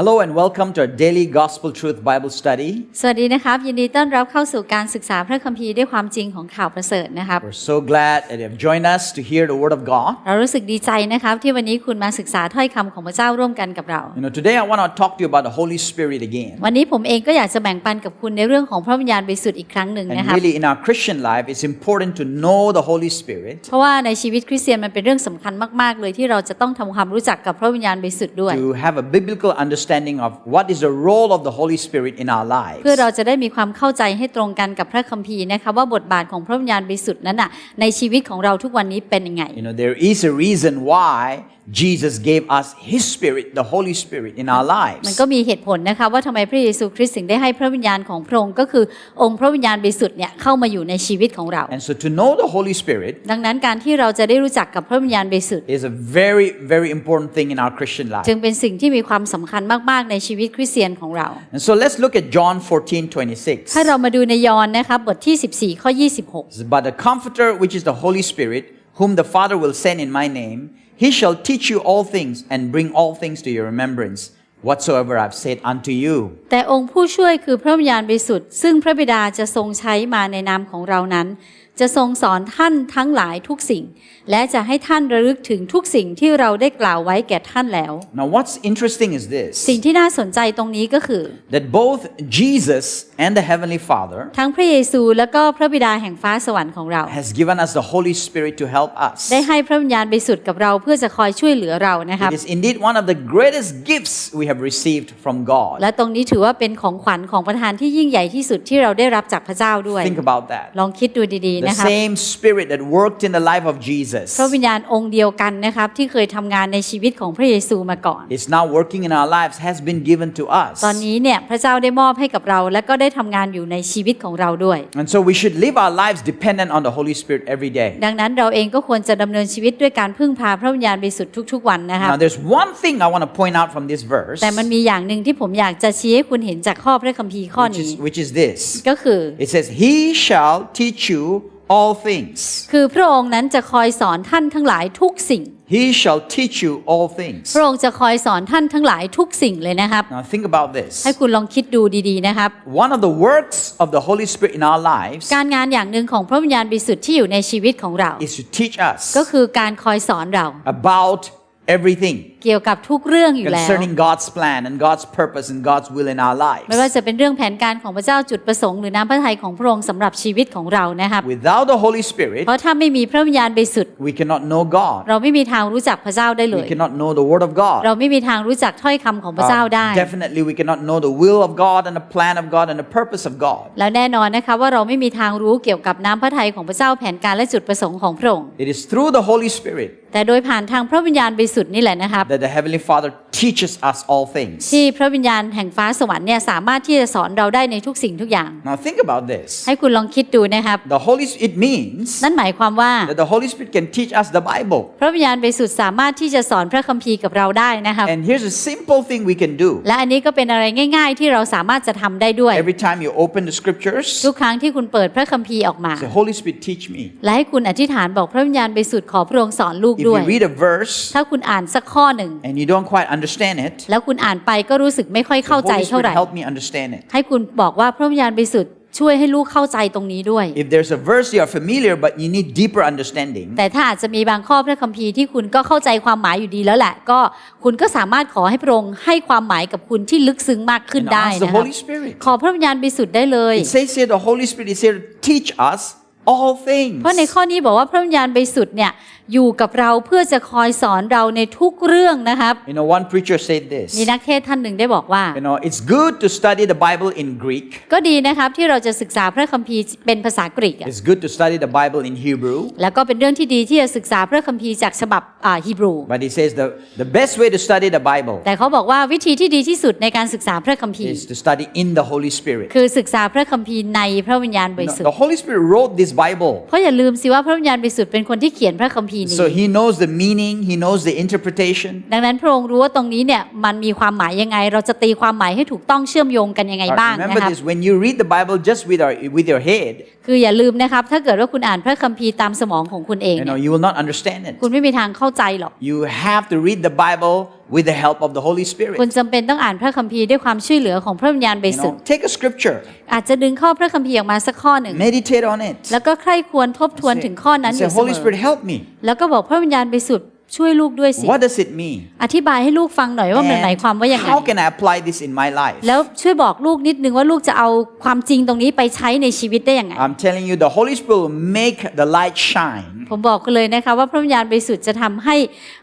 Hello and welcome to our daily Gospel Truth Bible study. สวัสดีนะครับ ยินดีต้อนรับเข้าสู่การศึกษาพระคัมภีร์ด้วยความจริงของข่าวประเสริฐนะครับ We're so glad that you have joined us to hear the Word of God. เรารู้สึกดีใจนะครับที่วันนี้คุณมาศึกษาถ้อยคำของพระเจ้าร่วมกันกับเรา You know, today I want to talk to you about the Holy Spirit again. วันนี้ผมเองก็อยากจะแบ่งปันกับคุณในเรื่องของพระวิญญาณบริสุทธิ์อีกครั้งหนึ่ง And นะครับ really, in our Christian life, it's important to know the Holy Spirit เพราะว่าในชีวิตคริสเตียนมันเป็นเรื่องสำคัญมากๆเลยที่เราจะต้องทำความรู้จักกับพระวิญญาณบริสุทธิ์ด้วย to have a biblical understanding of what is the role of the Holy Spirit in our lives. เพื่อเราจะได้มีความเข้าใจให้ตรงกันกับพระคัมภีร์นะคะว่าบทบาทของพระวิญญาณบริสุทธิ์นั้นน่ะในชีวิตของเราทุกวันนี้เป็นยังไง You know, there is a reason why Jesus gave us His Spirit, the Holy Spirit, in our มัน lives. ก็มีเหตุผลนะคะว่าทำไมพระเยซูคริสต์ถึงได้ให้พระวิญญาณของพระองค์ก็คือองค์พระวิญญาณบริสุทธิ์เนี่ยเข้ามาอยู่ในชีวิตของเรา And so, to know the Holy Spirit ดังนั้นการที่เราจะได้รู้จักกับพระวิญญาณบริสุทธิ์ is a very, very important thing in our Christian life. จึงเป็นสิ่งที่มีความสำคัญมาก ๆ ในชีวิตคริสเตียนของเรา And so, let's look at John 14 26. ถ้าเรามาดูในยอห์นนะคะบทที่ 14 ข้อ 26 But the Comforter, which is the Holy Spirit, whom the Father will send in my name, he shall teach you all things and bring all things to your remembrance, whatsoever I've said unto you. แต่องค์ผู้ช่วยคือพระวิญญาณบริสุทธิ์ซึ่งพระบิดาจะทรงใช้มาในนามของเรานั้น จะทรงสอนท่านทั้งหลายทุกสิ่ง และจะให้ท่านระลึกถึงทุกสิ่งที่เราได้กล่าวไว้แก่ท่านแล้ว Now, what's interesting is สิ่ง this ที่น่าสนใจตรงนี้ก็คือ that both Jesus and the Heavenly Father ทั้งพระเยซูและก็พระบิดาแห่งฟ้าสวรรค์ของเรา has given us the Holy Spirit to help us. ได้ให้พระวิญญาณบริสุทธิ์กับเราเพื่อจะคอยช่วยเหลือเรานะครับ It is indeed one of the greatest gifts we have received from God. และตรงนี้ถือว่าเป็นของขวัญของประทานที่ยิ่งใหญ่ที่สุดที่เราได้รับจากพระเจ้าด้วย Think about that. ลองคิดดูดีๆ The นะครับ same Spirit that worked in the life of Jesus พระวิญญาณองค์เดียวกันนะครับที่เคยทำงานในชีวิตของพระเยซูมาก่อน is now working in our lives, has been given to us. ตอนนี้เนี่ยพระเจ้าได้มอบให้กับเรา และก็ได้ทำงานอยู่ในชีวิตของเราด้วย And so we should live our lives dependent on the Holy Spirit every day. ดังนั้นเราเองก็ควรจะดำเนินชีวิตด้วยการพึ่งพาพระวิญญาณบริสุทธิ์ทุก ๆ วันนะครับ Now, there's one thing I want to point out from this verse, แต่มันมีอย่างหนึ่งที่ผมอยากจะชี้ให้คุณเห็นจากข้อพระคัมภีร์ข้อ which นี้ is, which is this. ก็คือ It says, He shall teach you all things. คือพระองค์นั้นจะคอยสอนท่านทั้งหลายทุกสิ่ง He shall teach you all things. พระองค์จะคอยสอนท่านทั้งหลายทุกสิ่งเลยนะครับ Now, think about this. ให้คุณลองคิดดูดีๆนะครับ One of the works of the Holy Spirit in our lives การงานอย่างหนึ่งของพระวิญญาณบริสุทธิ์ที่อยู่ในชีวิตของเรา is to teach us ก็คือการคอยสอนเรา about everything เกี่ยวกับทุกเรื่องอยู่แล้ว concerning God's plan and God's purpose and God's will in our lives. ไม่ว่าจะเป็นเรื่องแผนการของพระเจ้าจุดประสงค์หรือน้ำพระทัยของพระองค์สำหรับชีวิตของเรานะครับ Without the Holy Spirit, เพราะถ้าไม่มีพระวิญญาณบริสุทธิ์ we cannot know God. เราไม่มีทางรู้จักพระเจ้าได้เล We ย cannot know the Word of God. เราไม่มีทางรู้จักถ้อยคำของพระเจ้า Uh, ได้ definitely, we cannot know the will of God and the plan of God and the purpose of God. แล้วแน่นอนนะคะว่าเราไม่มีทางรู้เกี่ยวกับน้ำพระทัยของพระเจ้าแผนการและจุดประสงค์ของพระองค์ It is through the Holy Spirit แต่โดยผ่านทางพระวิญญาณบริสุทธิ์นี่แหละนะครับ that the Heavenly Father teaches us all things. ที่พระวิญญาณแห่งฟ้าสวรรค์เนี่ยสามารถที่จะสอนเราได้ในทุกสิ่งทุกอย่าง Now, think about this. ให้คุณลองคิดดูนะครับ The Holy it means นั่นหมายความว่า that the Holy Spirit can teach us the Bible. พระวิญญาณบริสุทธิ์สามารถที่จะสอนพระคัมภีร์กับเราได้นะครับ And here's a simple thing we can do. และอันนี้ก็เป็นอะไรง่าย ๆ ที่เราสามารถจะทำได้ด้วย Every time you open the scriptures, ทุกครั้งที่คุณเปิดพระคัมภีร์ออกมา say, Holy Spirit, teach me. และให้คุณอธิษฐานบอกพระวิญญาณบริสุทธิ์ขอพระองค์สอนลูก If ด้วย you read a verse ถ้าคุณอ่านสักข้อหนึ่ง and you don't quite understand it, แล้วคุณอ่านไปก็รู้สึกไม่ค่อย the เข้าใจ Holy เท่า Spirit ไหร่ help me understand it. ให้คุณบอกว่าพระวิญญาณบริสุทธิ์ช่วยให้ลูกเข้าใจตรงนี้ด้วย If there's a verse you are familiar but you need deeper understanding, แต่ถ้าอาจจะมีบางข้อพระคัมภีร์ที่คุณก็เข้าใจความหมายอยู่ดีแล้วแหละ ก็คุณก็สามารถขอให้พระองค์ให้ความหมายกับคุณที่ลึกซึ้งมากขึ้น and ได้ ask the นะครับ Holy Spirit. ขอพระวิญญาณบริสุทธิ์ได้เลย It says here the Holy Spirit is here to teach us all things. เพราะในข้อนี้บอกว่าพระวิญญาณบริสุทธิ์เนี่ยอยู่กับเราเพื่อจะคอยสอนเราในทุกเรื่องนะครับ You know, one preacher said มี this. นักเทศน์ท่านหนึ่งได้บอกว่า You know, it's good to study the Bible in Greek. ก็ดีนะครับที่เราจะศึกษาพระคัมภีร์เป็นภาษากรีกอะ It's good to study the Bible in Hebrew. แล้วก็เป็นเรื่องที่ดีที่จะศึกษาพระคัมภีร์จากฉบับอ่าฮีบรู But he says the, the best way to study the Bible แต่เขาบอกว่าวิธีที่ดีที่สุดในการศึกษาพระคัมภีร์ is to study in the Holy Spirit. คือศึกษาพระคัมภีร์ในพระวิญญาณบ You ริ know, สุทธิ์ the Holy Spirit wrote this Bible. เพราะอย่าลืมสิว่าพระวิญญาณบริสุทธิ์เป็นคนที่เขียนพระคัมภีร์พีนี้ So he knows the meaning, he knows the interpretation. ดังนั้นพระองค์รู้ว่าตรงนี้เนี่ยมันมีความหมายยังไง เราจะตีความหมายให้ถูกต้องเชื่อมโยงกันยังไงบ้าง remember นะครับ this when you read the Bible just with, our, with your head, คืออย่าลืมนะครับ ถ้าเกิดว่าคุณอ่านพระคัมภีร์ตามสมองของคุณเอง you เนี่ know, ย you will not understand it. คุณไม่มีทางเข้าใจหรอก You have to read the Bible with the help of the Holy Spirit. คุณจำเป็นต้องอ่านพระคัมภีร์ด้วยความช่วยเหลือของพระวิญญาณบ You ริสุทธิ์ know, take a scripture, อาจจะดึงข้อพระคัมภีร์ออกมาสักข้อหนึ่ง meditate on it. แล้วก็ใคร่ควรทบทวนถึงข้อนั้นอ Say, ยู่เสม Holy อ Spirit, help me. แล้วก็บอกพระวิญญาณบริสุทธิ์ช่วยลูกด้วยสิ What does it mean? อธิบายให้ลูกฟังหน่อยว่ามันหมายความว่าอย่างไร how can I apply this in my life? แล้วช่วยบอกลูกนิดนึงว่าลูกจะเอาความจริงตรงนี้ไปใช้ในชีวิตได้ยังไง I'm telling you, the Holy Spirit will make the light shine. ผมบอกกันเลยนะคะว่าพระวิญญาณบริสุทธิ์จะทำให้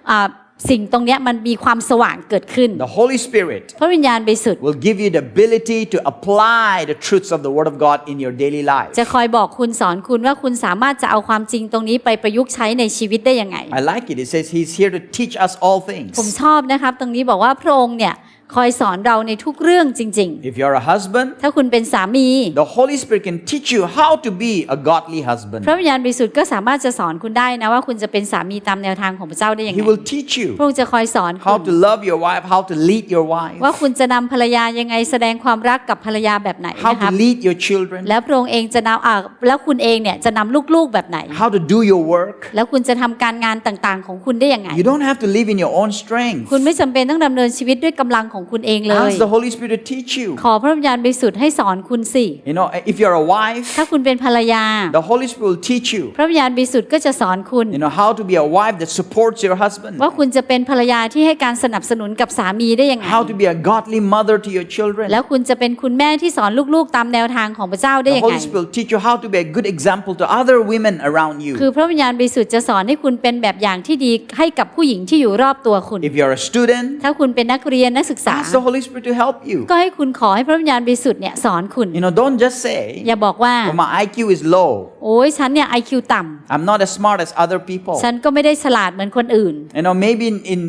อ่า สิ่งตรงเนี้ยมันมีความสว่างเกิดขึ้น The Holy Spirit พระวิญญาณบริสุทธิ์ will give you the ability to apply the truths of the Word of God in your daily life. จะคอยบอกคุณสอนคุณว่าคุณสามารถจะเอาความจริงตรงนี้ไปประยุกต์ใช้ในชีวิตได้ยังไง I like it. It says He's here to teach us all ผม things. ชอบนะครับ ตรงนี้บอกว่าพระองค์เนี่ย คอยสอนเราในทุกเรื่องจริง If you're a husband, ๆถ้าคุณเป็นสามี the Holy Spirit can teach you how to be a godly husband. พระวิญญาณบริสุทธิ์ก็สามารถจะสอนคุณได้นะว่าคุณจะเป็นสามีตามแนวทางของพระเจ้าได้ยัง He ไง will teach you พระองค์จะคอยสอนคุ how ณ to love your wife, how to lead your wife, ว่าคุณจะนำภรรยายังไงแสดงความรักกับภรรยาแบบไหน how นะครับ to lead your children, แล้วพระองค์เองจะนำอ่าแล้วคุณเองเนี่ยจะนำลูกๆแบบไหน how to do your work. แล้วคุณจะทำการงานต่างๆ ของคุณได้ยังไง You don't have to live in your own strength. คุณไม่จำเป็นต้องดำเนินชีวิตด้วยกำลังของคุณเองเลย Ask the Holy Spirit to teach you. ขอพระวิญญาณบริสุทธิ์ให้สอนคุณสิ You know, if you're a wife, ถ้าคุณเป็นภรรยา the Holy Spirit will teach you. พระวิญญาณบริสุทธิ์ก็จะสอนคุณ You know how to be a wife that supports your husband. ว่าคุณจะเป็นภรรยาที่ให้การสนับสนุนกับสามีได้ยังไง How to be a godly mother to your children. แล้วคุณจะเป็นคุณแม่ที่สอนลูกๆ ตามแนวทางของพระเจ้าได้ The ยังไง Holy Spirit will teach you how to be a good example to other women around คือ you. พระวิญญาณบริสุทธิ์จะสอนให้คุณเป็นแบบอย่างที่ดีให้กับผู้หญิงที่อยู่รอบตัวคุณ If you're a student, ถ้าคุณเป็นนักเรียนนักศึกษา ask the Holy Spirit to help you. ก็ให้คุณขอให้พระวิญญาณบริสุทธิ์เนี่ยสอนคุณ You know, don't just say, อย่าบอกว่า well, my IQ is low. โอ้ยฉันเนี่ย IQ ต่ I'm not as smart as other people. ำฉันก็ไม่ได้ฉลาดเหมือนคนอื่น You know, maybe in, in,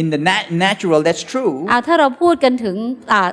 in the nat- natural, that's true. เอาถ้าเราพูดกันถึงอ่า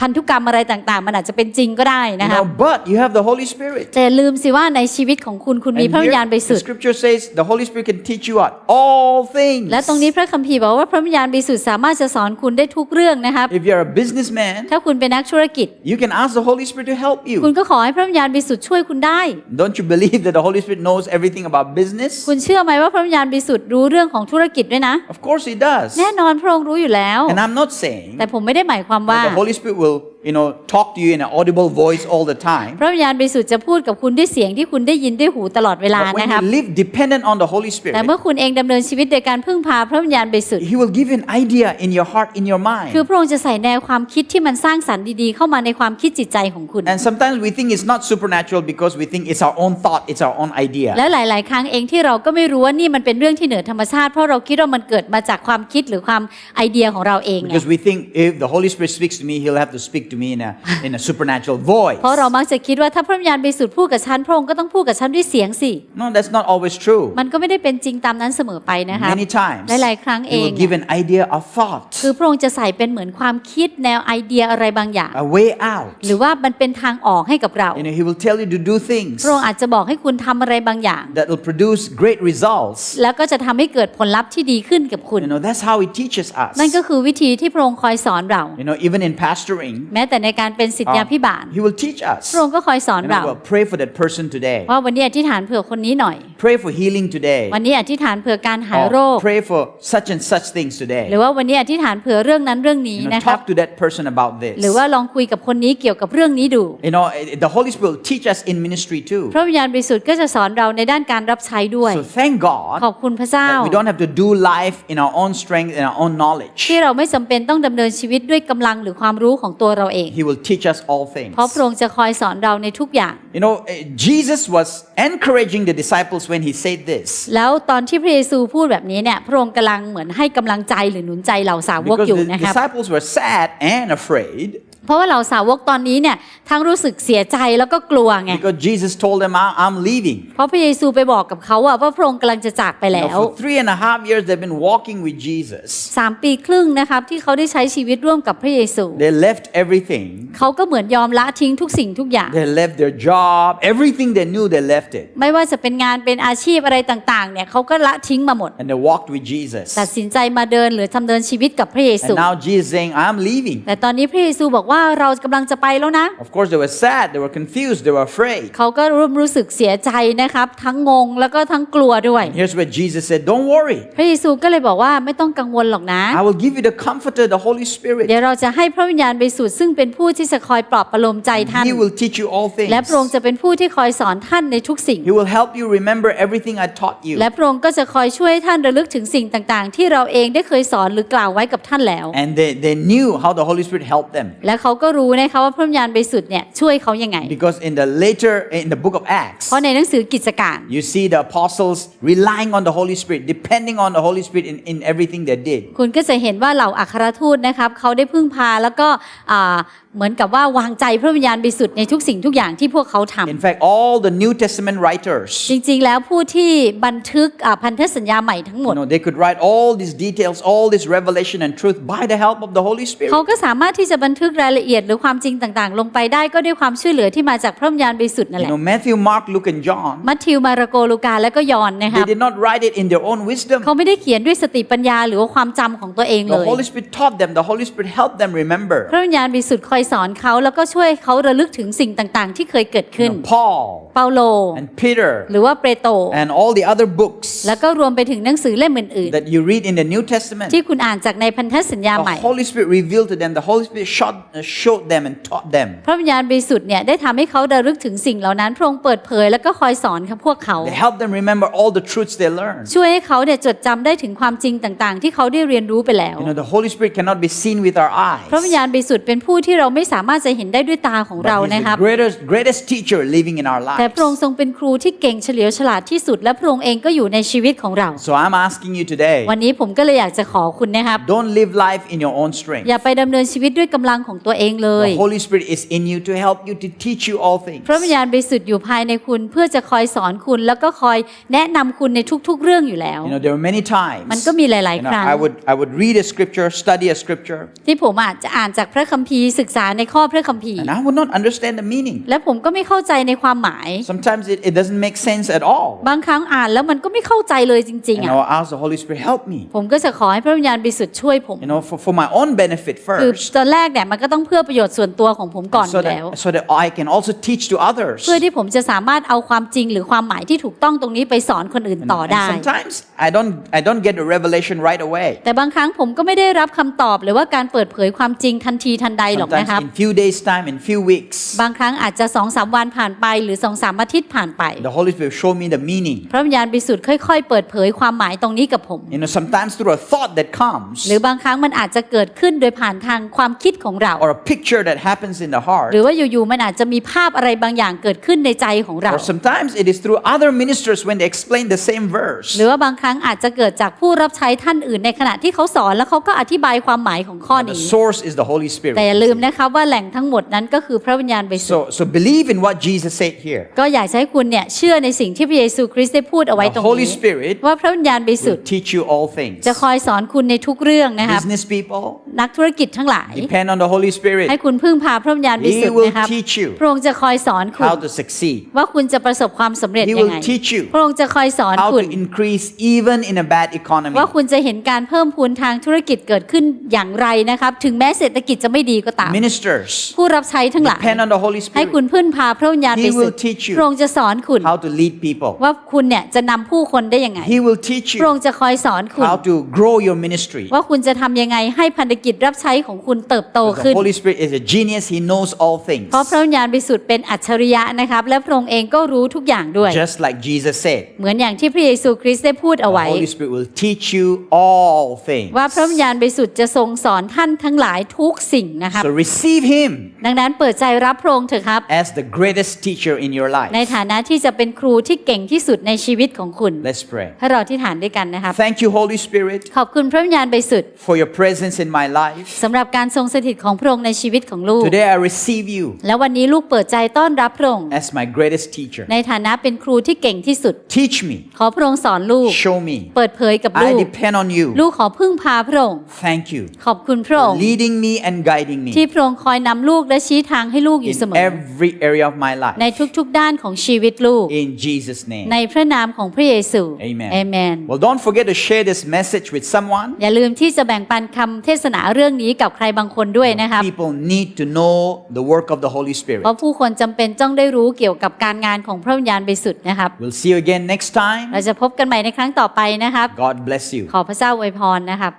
พันธุกรรมอะไรต่างๆ มันอาจจะเป็นจริงก็ได้ You นะครับ know, but you have the Holy Spirit. แต่ลืมสิว่าในชีวิตของคุณคุณมี And พระวิญญาณ here, บริสุ the ทธิ์ scripture says the Holy Spirit can teach you what? All things. และตรงนี้พระคัมภีร์บอกว่าพระวิญญาณบริสุทธิ์สามารถจะสอนคุณได้ทุกเรื่องนะครับ If you're a businessman, ถ้าคุณเป็นนักธุรกิจ you can ask the Holy Spirit to help คุณ you. ก็ขอให้พระวิญญาณบริสุทธิ์ช่วยคุณได้ Don't you believe that the Holy Spirit knows everything about business? คุณเชื่อไหมว่าพระวิญญาณบริสุทธิ์รู้เรื่องของธุรกิจด้วยนะ Of course, He does. แน่นอนพระองค์รู้อยู่แล้ว And I'm not saying แต่ผมไม่ได้หมายความว่า that the Holy Spirit will, Halo. You know, talk to you in an audible voice all the time. พระวิญญาณบริสุทธิ์จะพูดกับคุณด้วยเสียงที่คุณได้ยินด้วยหูตลอดเวลา But when นะครับ you live dependent on the Holy แต่ Spirit, เมื่อคุณเองดำเนินชีวิตโดยการพึ่งพาพระวิญญาณบริสุทธิ์ He will give you an idea in your heart, in your mind. คือพระองค์จะใส่แนวความคิดที่มันสร้างสรรค์ดีๆ เข้ามาในความคิดจิตใจของคุณ And sometimes we think it's not supernatural because we think it's our own thought, it's our own idea. และหลาย ๆ ครั้งเองที่เราก็ไม่รู้ว่านี่มันเป็นเรื่องที่เหนือธรรมชาติ เพราะเราคิดว่ามันเกิดมาจากความคิดหรือความไอเดียของเราเองไง Because we think if the Holy Spirit speaks to me, He'll have to speak to me in a, in a supernatural voice. เพราะเรามักจะคิดว่าถ้าพระวิญญาณบริสุทธิ์พูดกับฉันพระองค์ก็ต้องพูดกับฉันด้วยเสียงสิ No, that's not always true. มันก็ไม่ได้เป็นจริงตามนั้นเสมอไปนะคะ Many times, หลายๆครั้งเอ He ง will give an idea of thought, คือพระองค์จะใส่เป็นเหมือนความคิดแนวไอเดียอะไรบางอย่าง a way out. หรือว่ามันเป็นทางออกให้กับเรา You know, He will tell you to do things พระองค์อาจจะบอกให้คุณทำอะไรบางอย่าง that will produce great results. แล้วก็จะทำให้เกิดผลลัพธ์ที่ดีขึ้นกับคุณ You know, that's how He teaches us. นั่นก็คือวิธีที่พระองค์คอยสอนเรา You know, even in pastoring, แม้แต่ในการเป็นสิทธยา um, พิบาล He will teach us. พระองค์ก็คอยสอน You เรา know, well, pray for that person today. ว่าวันนี้อธิษฐานเผื่อคนนี้หน่อย Pray for healing today. วันนี้อธิษฐานเผื่อการหายโร Or ค pray for such and such things หรือ today. ว่าวันนี้อธิษฐานเผื่อเรื่องนั้นเรื่องนี้ You know, นะครับ talk to that person about this. หรือว่าลองคุยกับคนนี้เกี่ยวกับเรื่องนี้ดู You know, eh, the Holy Spirit will teach us in ministry too. พระวิญญาณบริสุทธิ์ก็จะสอนเราในด้านการรับใช้ด้วย So thank God ขอบคุณพระเจ้า that we don't have to do life in our own strength and our own knowledge. ที่เราไม่จำเป็นต้องดำเนินชีวิตด้วยกำลังหรือความรู้ของตัวเราเอง He will teach us all things. เพราะพระองค์จะคอยสอนเราในทุกอย่าง You know, eh, Jesus was encouraging the disciples when he said this. แล้วตอนที่พระเยซูพูดแบบนี้เนี่ยพระองค์กำลังเหมือนให้กำลังใจหรือหนุนใจเหล่าสาวก Because อยู่ the นะครับ disciples were sad and afraid เพราะว่าเหล่าสาวกตอนนี้เนี่ยทั้งรู้สึกเสียใจแล้วก็กลัวไง because Jesus told them, "I- I'm leaving. เพราะพระเยซูไปบอกกับเขาอะว่าพระองค์กำลังจะจากไป You แล้ know, ว for three and a half years, they've been walking with Jesus. สามปีครึ่งนะครับที่เขาได้ใช้ชีวิตร่วมกับพระเยซู They left everything. เขาก็เหมือนยอมละทิ้งทุกสิ่งทุกอย่าง They left their job. Everything they knew, they left it. ไม่ว่าจะเป็นงานเป็นอาชีพอะไรต่างๆเนี่ยเขาก็ละทิ้งมาหมด And they walked with Jesus. ตัดสินใจมาเดินหรือทำเดินชีวิตกับพระเยซู And now Jesus is saying, I'm leaving. แต่ตอนนี้พระเยซูบอกว่าว่าเรากำลังจะไปแล้วนะ Of course, they were sad, they were confused, they were afraid. เขาก็ร่วมรู้สึกเสียใจนะครับ ทั้งงงแล้วก็ทั้งกลัวด้วย Here's where Jesus said, Don't worry. พระเยซูก็เลยบอกว่าไม่ต้องกังวลหรอกนะ I will give you the comforter, the Holy เดี๋ย Spirit. วเราจะให้พระวิญญาณบริสุทธิ์ซึ่งเป็นผู้ที่จะคอยปลอบประโลมใจท่าน He will teach you all และพระองค์ things. จะเป็นผู้ที่คอยสอนท่านในทุกสิ่ง He will help you remember everything I taught you. และพระองค์ก็จะคอยช่วยให้ท่านระลึกถึงสิ่งต่าง ๆ ที่เราเองได้เคยสอนหรือกล่าวไว้กับท่านแล้ว And they, they knew how the Holy Spirit helped them. และเขาก็รู้นะคะว่าพระวิญญาณบริสุทธิ์เนี่ยช่วยเขายังไง Because in the later, in the book of Acts, เพราะในหนังสือกิจการ you see the apostles relying on the Holy Spirit, depending on the Holy Spirit in, in everything they did. คุณก็จะเห็นว่าเหล่าอัครทูตนะครับเขาได้พึ่งพาแล้วก็อ่าเหมือนกับว่าวางใจพระวิญญาณบริสุทธิ์ในทุกสิ่งทุกอย่างที่พวกเขาทำ In fact, all the New Testament writers, จริงๆ แล้วผู้ที่บันทึกอ่าพันธสัญญาใหม่ทั้งหมด you know, they could write all these details, all this revelation and truth by the help of the Holy เขา Spirit. ก็สามารถที่จะบันทึกรายละเอียดหรือความจริงต่างๆ ลงไปได้ก็ด้วยความช่วยเหลือที่มาจากพระวิญญาณบริสุทธิ์นั่น You แหละ know, Matthew, Mark, Luke, and John, มัทธิวมาระโกลูกาและก็ยอห์นนะค they รับ did not write it in their own wisdom. เขาไม่ได้เขียนด้วยสติปัญญาหรือว่าความจำของตัวเองเล The ย Holy Spirit taught them, the Holy Spirit helped them remember. พระวิญญาณบริสุทธิ์คอยสอนเขาแล้วก็ช่วยเขาระลึกถึงสิ่งต่างๆ ที่เคยเกิด You ขึ้น know, Paul เปาโล and Peter หรือว่าเปโตร and all the other books แล้วก็รวมไปถึงหนังสือเล่มอื่น that you read in the New Testament. ๆที่คุณอ่านจากในพันธสัญญาใหม่ The Holy Spirit revealed to them, the Holy Spirit showed, uh, showed them and taught them. พระวิญญาณบริสุทธิ์เนี่ยได้ทำให้เขาระลึกถึงสิ่งเหล่านั้นพระองค์เปิดเผยแล้วก็คอยสอนกับพวกเขา They helped them remember all the truths they learned. ช่วยให้เขาเนี่ยจดจำได้ถึงความจริงต่างๆ ที่เขาได้เรียนรู้ไปแล้ว You know, the Holy Spirit cannot be seen with our พระวิญ eyes. ญาณบริสุทธิ์เป็นผู้ที่เราไม่สามารถจะเห็นได้ด้วยตาของเรา But He's นะครับ the greatest, greatest teacher living in our แต่ lives. พระองค์ทรงเป็นครูที่เก่งเฉลียวฉลาดที่สุด และพระองค์เองก็อยู่ในชีวิตของเรา So I'm asking you today วันนี้ผมก็เลยอยากจะขอคุณนะครับ don't live life in your own strength. อย่าไปดำเนินชีวิตด้วยกำลังของตัวเองเลย The Holy Spirit is in you to help you to teach you all things. พระวิญญาณบริสุทธิ์อยู่ภายในคุณเพื่อจะคอยสอนคุณแล้วก็คอยแนะนำคุณในทุกๆ เรื่องอยู่แล้ว You know, there are many times มันก็มีหลาย you ๆ know, ครั้ง I would I would read a scripture, study a scripture, ที่ผมอาจจะอ่านจากพระคัมภีร์ศึกษาในข้อพระคัมภีร์ and I would not understand the meaning. และผมก็ไม่เข้าใจในความหมาย Sometimes it, it doesn't make sense at all. บางครั้งอ่านแล้วมันก็ไม่เข้าใจเลยจริง And ๆอะ I'll ask the Holy Spirit, help me. ผมก็จะขอให้พระวิญญาณบริสุทธิ์ช่วยผม You know, for, for my own benefit คือ first. ตอนแรกเนี่ยมันก็ต้องเพื่อประโยชน์ส่วนตัวของผมก่อนอ So ยู่แล้ว that, so that I can also teach to others. เพื่อที่ผมจะสามารถเอาความจริงหรือความหมายที่ถูกต้องตรงนี้ไปสอนคนอื่น And, ต่อ and ได้ sometimes I don't I don't get the revelation right away. แต่บางครั้งผมก็ไม่ได้รับคำตอบ หรือว่าการเปิดเผยความจริงทันทีทันใดหรอก Sometimes นะครับ in few days time, in few weeks, บางครั้งอาจจะสองสามวันผ่านไปหรือสองสามอาทิตย์ผ่านไป the Holy Spirit show me the meaning. พระวิญญาณบริสุทธิ์ค่อยๆ เปิดเผยความหมายตรงนี้กับผม You know, sometimes through a thought that comes หรือบางครั้งมันอาจจะเกิดขึ้นโดยผ่านทางความคิดของเรา or a picture that happens in the heart. หรือว่าอยู่ๆมันอาจจะมีภาพอะไรบางอย่างเกิดขึ้นในใจของเรา Or sometimes it is through other ministers when they explain the same verse. หรือว่าบางครั้งอาจจะเกิดจากผู้รับใช้ท่านอื่นในขณะที่เขาสอนแล้วเขาก็อธิบายความหมายของข้อ The นี้ source is the Holy แต่อย่า Spirit. ลืมนะคะว่าแหล่งทั้งหมดนั้นก็คือพระวิญญาณบริสุทธิ์ So, so believe in what Jesus said here. ก็อยากจะให้คุณเนี่ยเชื่อในสิ่งที่พระเยซูคริสต์ได้พูดเอาไว้ตร The ง Holy นี้ Spirit ว่าพระวิญญาณบริสุท will ธิ์ teach you all things. จะคอยสอนคุณในทุกเรื่องนะครับ Business people, นักธุรกิจทั้งหลาย depend on the Holy Spirit. ให้คุณพึ่งพาพระวิญญาณบริ He สุทธิ์ will นะครับ teach you พระองค์จะคอยสอนคุณ how to succeed. ว่าคุณจะประสบความสำเร็จ He ยังไง will teach you พระองค์จะคอยสอน how คุณ to increase even in a bad economy. ว่าคุณจะเห็นการเพิ่มพูนทางธุรกิจเกิดขึ้นอย่างไรนะครับ ถึงแม้เศรษฐกิจจะไม่ดีก็ตาม Ministers, ผู้รับใช้ทั้งหลาย depend on the Holy ให้ Spirit คุณพึ่งพาพระวิญญาณ He บริสุทธิ์ will teach you พระองค์จะสอนคุณ how to lead people. ว่าคุณเนี่ยจะนำผู้คนได้ยังไง He will teach พระอง you ค์จะคอยสอนคุณ how to grow your ministry. ว่าคุณจะทำยังไงให้พันธกิจรับใช้ของคุณเติบโต The ขึ้น Holy Spirit is a genius. He knows all things. เพราะพระวิญญาณบริสุทธิ์เป็นอัจฉริยะนะครับ และพระองค์เองก็รู้ทุกอย่างด้วย Just like Jesus said, เหมือนอย่างที่พระเยซูคริสต์ได้พูดเอา the ไว้ Holy Spirit will teach you all things. ว่าพระวิญญาณบริสุทธิ์จะทรงสอนท่านทั้งหลายทุกสิ่งนะครับ So receive Him ดังนั้นเปิดใจรับพระองค์เถอะครับ as the greatest teacher in your ใน life. ฐานะที่จะเป็นครูที่เก่งที่สุดในชีวิตของคุณ Let's pray. ให้เราที่ฐานด้วยกันนะครับ Thank you, Holy Spirit, ขอบคุณพระวิญญาณบริสุทธิ์ for your presence in my life. สำหรับการทรงสถิตของพระองค์ในชีวิตของลูก Today I receive you และวันนี้ลูกเปิดใจต้อนรับพระองค์ as my greatest teacher. ในฐานะเป็นครูที่เก่งที่สุด Teach me, ขอพระองค์สอนลูก show me. เปิดเผยกับลู I ก depend on you. ลูกขอพึ่งพาพระองค์ Thank you ขอบคุณพระ for องค์ leading me and guiding ที่ me พระองค์คอยนำลูกและชี้ทางให้ลูกอยู่ in เสมอ every area of my ใน life. ทุกๆด้านของชีวิตลูก In Jesus' ใน name. พระนามของพระเยซู Amen. เอเมน Well, don't forget to share this message with someone. อย่าลืมที่จะแบ่งปันคำเทศนาเรื่องนี้กับใครบางคนด้วยนะครับนะครับ people need to know the work of the Holy Spirit. เพราะผู้คนจำเป็นต้องได้รู้เกี่ยวกับการงานของพระวิญญาณบริสุทธิ์นะครับ We'll see you again next เรา time. จะพบกันใหม่ในครั้งต่อไปนะครับ God bless you. ขอพระเจ้าอวยพรนะครับ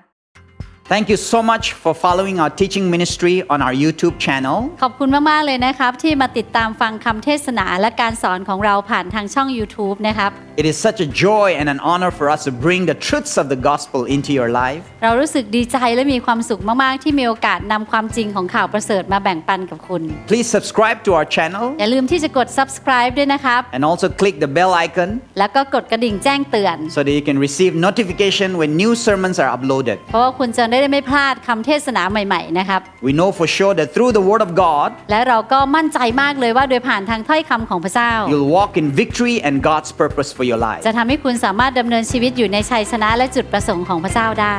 Thank you so much for following our teaching ministry on our YouTube channel. ขอบคุณมาก ๆ เลยนะครับ ที่มาติดตามฟังคำเทศนาและการสอนของเราผ่านทางช่อง YouTube นะครับ It is such a joy and an honor for us to bring the truths of the gospel into your life. เรารู้สึกดีใจและมีความสุขมาก ๆ ที่มีโอกาสนำความจริงของข่าวประเสริฐมาแบ่งปันกับคุณ Please subscribe to our channel อย่าลืมที่จะกด subscribe ด้วยนะครับ and also click the bell icon แล้วก็กดกระดิ่งแจ้งเตือน so that you can receive notification when new sermons are uploaded. เพราะว่าคุณจะ ได้ไม่พลาดคำเทศนาใหม่ๆนะครับ We know for sure that through the word of God, และเราก็มั่นใจมากเลยว่าโดยผ่านทางถ้อยคำของพระเจ้า you'll walk in victory and God's purpose for your life. จะทำให้คุณสามารถดำเนินชีวิตอยู่ในชัยชนะและจุดประสงค์ของพระเจ้าได้